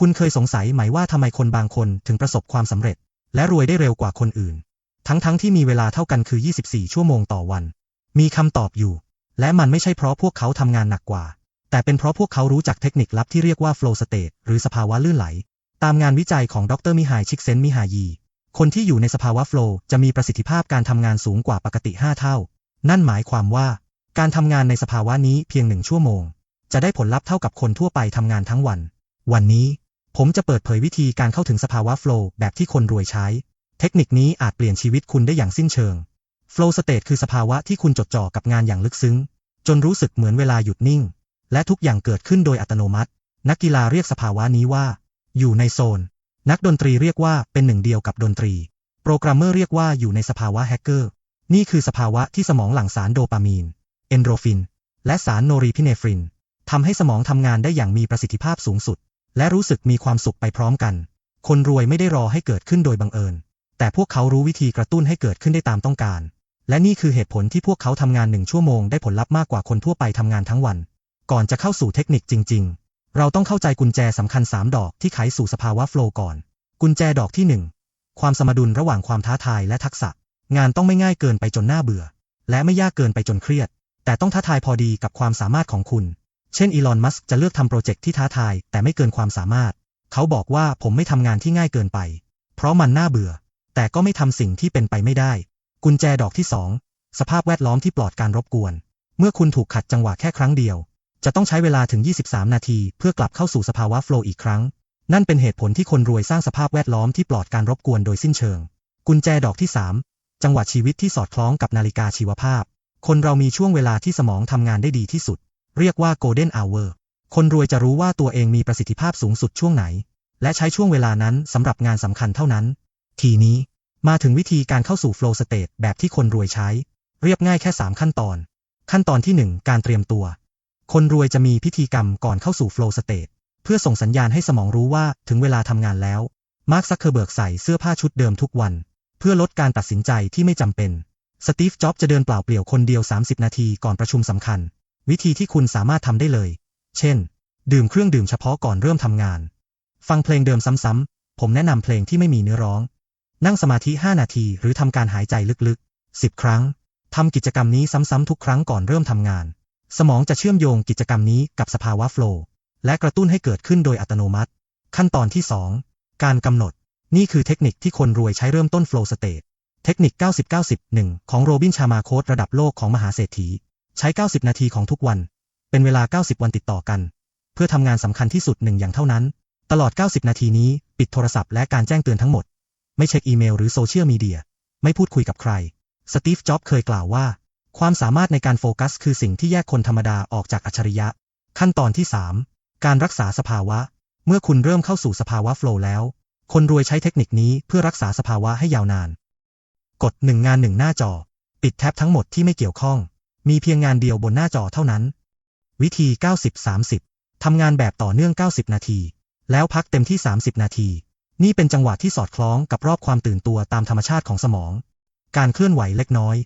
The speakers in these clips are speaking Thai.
คุณเคยสงสัยไหมว่าทำไมคนบางคนถึงประสบความสำเร็จ และรวยได้เร็วกว่าคนอื่น ทั้งๆทที่มีเวลาเท่ากันคือ 24 ชั่วโมงต่อวัน มีคำตอบอยู่ และมันไม่ใช่เพราะพวกเขาทำงานหนักกว่า แต่เป็นเพราะพวกเขารู้จักเทคนิคลับที่เรียกว่า flow state หรือสภาวะลื่นไหล ตามงานวิจัยของดรมิฮายชิกเซนมิฮายี คนที่อยู่ในสภาวะ flow จะมีประสิทธิภาพการทำงานสูงกว่าปกติ 5 เท่า นั่นหมายความว่า การทำงานในสภาวะนี้เพียงหนึ่งชั่วโมง จะได้ผลลัพธ์เท่ากับคนทั่วไปทำงานทั้งวัน วันนี้ ผมจะเปิดเผยวิธีการเข้าถึงสภาวะ flow แบบที่คนรวยใช้ เทคนิคนี้อาจเปลี่ยนชีวิตคุณได้อย่างสิ้นเชิง flow state คือสภาวะที่คุณจดจ่อกับงานอย่างลึกซึ้ง จนรู้สึกเหมือนเวลาหยุดนิ่ง และทุกอย่างเกิดขึ้นโดยอัตโนมัติ นักกีฬาเรียกสภาวะนี้ว่า อยู่ในโซน นักดนตรีเรียกว่าเป็นหนึ่งเดียวกับดนตรี โปรแกรมเมอร์เรียกว่าอยู่ในสภาวะแฮกเกอร์ นี่คือสภาวะที่สมองหลั่งสารโดปามีน เอนโดรฟิน และสารโนรีพิเนฟรินทำให้สมองทำงานได้อย่างมีประสิทธิภาพสูงสุด และรู้สึกมีความสุขไปพร้อมกัน คนรวยไม่ได้รอให้เกิดขึ้นโดยบังเอิญ แต่พวกเขารู้วิธีกระตุ้นให้เกิดขึ้นได้ตามต้องการ และนี่คือเหตุผลที่พวกเขาทำงานหนึ่งชั่วโมงได้ผลลัพธ์มากกว่าคนทั่วไปทำงานทั้งวัน ก่อนจะเข้าสู่เทคนิคจริง ๆ เราต้องเข้าใจกุญแจสำคัญ 3 ดอกที่ไขสู่สภาวะโฟล์ก่อน กุญแจดอกที่ 1 ความสมดุลระหว่างความท้าทายและทักษะ งานต้องไม่ง่ายเกินไปจนน่าเบื่อ และไม่ยากเกินไปจนเครียด แต่ต้องท้าทายพอดีกับความสามารถของคุณ เช่นอีลอน มัสก์จะเลือกทำโปรเจกต์ที่ท้าทาย แต่ไม่เกินความสามารถ เขาบอกว่าผมไม่ทำงานที่ง่ายเกินไป เพราะมันน่าเบื่อ แต่ก็ไม่ทำสิ่งที่เป็นไปไม่ได้ กุญแจดอกที่ 2 สภาพแวดล้อมที่ปลอดการรบกวน เมื่อคุณถูกขัดจังหวะแค่ครั้งเดียว จะต้องใช้เวลาถึง 23 นาที เพื่อกลับเข้าสู่สภาวะโฟล์อีกครั้ง นั่นเป็นเหตุผลที่คนรวยสร้างสภาพแวดล้อมที่ปลอดการรบกวนโดยสิ้นเชิง กุญแจดอกที่ 3 จังหวะชีวิตที่สอดคล้องกับนาฬิกาชีวภาพ คนเรามีช่วงเวลาที่สมองทำงานได้ดีที่สุด เรียกว่า golden hour คนรวยจะรู้ว่าตัวเองมีประสิทธิภาพสูงสุดช่วงไหน และใช้ช่วงเวลานั้นสำหรับงานสำคัญเท่านั้น ทีนี้มาถึงวิธีการเข้าสู่ flow state แบบที่คนรวยใช้ เรียบง่ายแค่ 3 ขั้นตอน ขั้นตอนที่ 1 การเตรียมตัว คนรวยจะมีพิธีกรรมก่อนเข้าสู่ flow state เพื่อส่งสัญญาณให้สมองรู้ว่าถึงเวลาทำงานแล้วมาร์คซักเคอร์เบิร์กใส่เสื้อผ้าชุดเดิมทุกวัน เพื่อลดการตัดสินใจที่ไม่จำเป็น สตีฟ จ็อบส์จะเดินเปล่าเปลี่ยวคนเดียว 30 นาทีก่อนประชุมสำคัญ วิธีที่คุณสามารถทำได้เลย เช่น ดื่มเครื่องดื่มเฉพาะก่อนเริ่มทำงาน ฟังเพลงเดิมซ้ำๆ ผมแนะนำเพลงที่ไม่มีเนื้อร้อง นั่งสมาธิ 5 นาที หรือทำการหายใจลึกๆ 10 ครั้ง ทำกิจกรรมนี้ซ้ำๆทุกครั้งก่อนเริ่มทำงาน สมองจะเชื่อมโยงกิจกรรมนี้กับสภาวะโฟล์และกระตุ้นให้เกิดขึ้นโดยอัตโนมัติ ขั้นตอนที่ 2 การกำหนด นี่คือเทคนิคที่คนรวยใช้เริ่มต้น flow state เทคนิค 90-90-1 ของโรบินชามาโคตระดับโลกของมหาเศรษฐี ใช้ 90 นาทีของทุกวัน เป็นเวลา 90 วันติดต่อกัน เพื่อทำงานสำคัญที่สุดหนึ่งอย่างเท่านั้น ตลอด 90 นาทีนี้ ปิดโทรศัพท์และการแจ้งเตือนทั้งหมด ไม่เช็คอีเมลหรือโซเชียลมีเดีย ไม่พูดคุยกับใคร สตีฟ จ็อบส์เคยกล่าวว่า ความสามารถในการโฟกัส คือสิ่งที่แยกคนธรรมดาออกจากอัจฉริยะ ขั้นตอนที่ 3 การรักษาสภาวะ เมื่อคุณเริ่มเข้าสู่สภาวะโฟล์แล้ว คนรวยใช้เทคนิคนี้เพื่อรักษาสภาวะให้ยาวนาน กดหนึ่งงานหนึ่งหน้าจอ ปิดแท็บทั้งหมดที่ไม่เกี่ยวข้อง มีเพียงงานเดียวบนหน้าจอเท่านั้น วิธี 90-30 ทำงานแบบต่อเนื่อง 90 นาที แล้วพักเต็มที่ 30 นาที นี่เป็นจังหวะที่สอดคล้องกับรอบความตื่นตัวตามธรรมชาติของสมอง การเคลื่อนไหวเล็กน้อย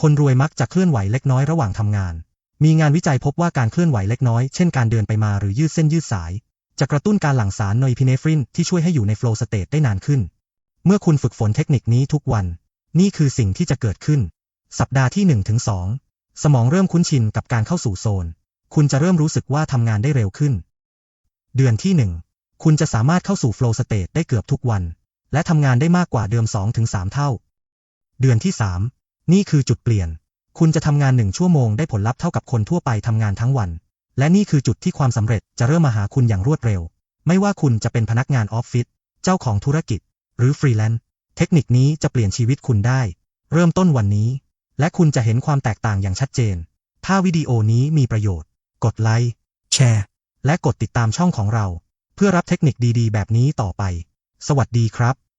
คนรวยมักจะเคลื่อนไหวเล็กน้อยระหว่างทำงาน มีงานวิจัยพบว่าการเคลื่อนไหวเล็กน้อย เช่นการเดินไปมาหรือยืดเส้นยืดสาย จะกระตุ้นการหลั่งสารโนยพิเนฟรินที่ช่วยให้อยู่ในโฟล์สเตตได้นานขึ้น เมื่อคุณฝึกฝนเทคนิคนี้ทุกวัน นี่คือสิ่งที่จะเกิดขึ้น สัปดาห์ที่1ถึง2 สมองเริ่มคุ้นชินกับการเข้าสู่โซน คุณจะเริ่มรู้สึกว่าทำงานได้เร็วขึ้น เดือนที่ 1 คุณจะสามารถเข้าสู่ flow state ได้เกือบทุกวัน และทำงานได้มากกว่าเดิม 2-3 เท่า เดือนที่ 3 นี่คือจุดเปลี่ยน คุณจะทำงานหนึ่งชั่วโมงได้ผลลัพธ์เท่ากับคนทั่วไปทำงานทั้งวัน และนี่คือจุดที่ความสำเร็จจะเริ่มมาหาคุณอย่างรวดเร็ว ไม่ว่าคุณจะเป็นพนักงานออฟฟิศ เจ้าของธุรกิจ หรือฟรีแลนซ์ เทคนิคนี้จะเปลี่ยนชีวิตคุณได้ เริ่มต้นวันนี้ และคุณจะเห็นความแตกต่างอย่างชัดเจน ถ้าวิดีโอนี้มีประโยชน์ กดไลค์ แชร์ และกดติดตามช่องของเรา เพื่อรับเทคนิคดีๆ แบบนี้ต่อไป สวัสดีครับ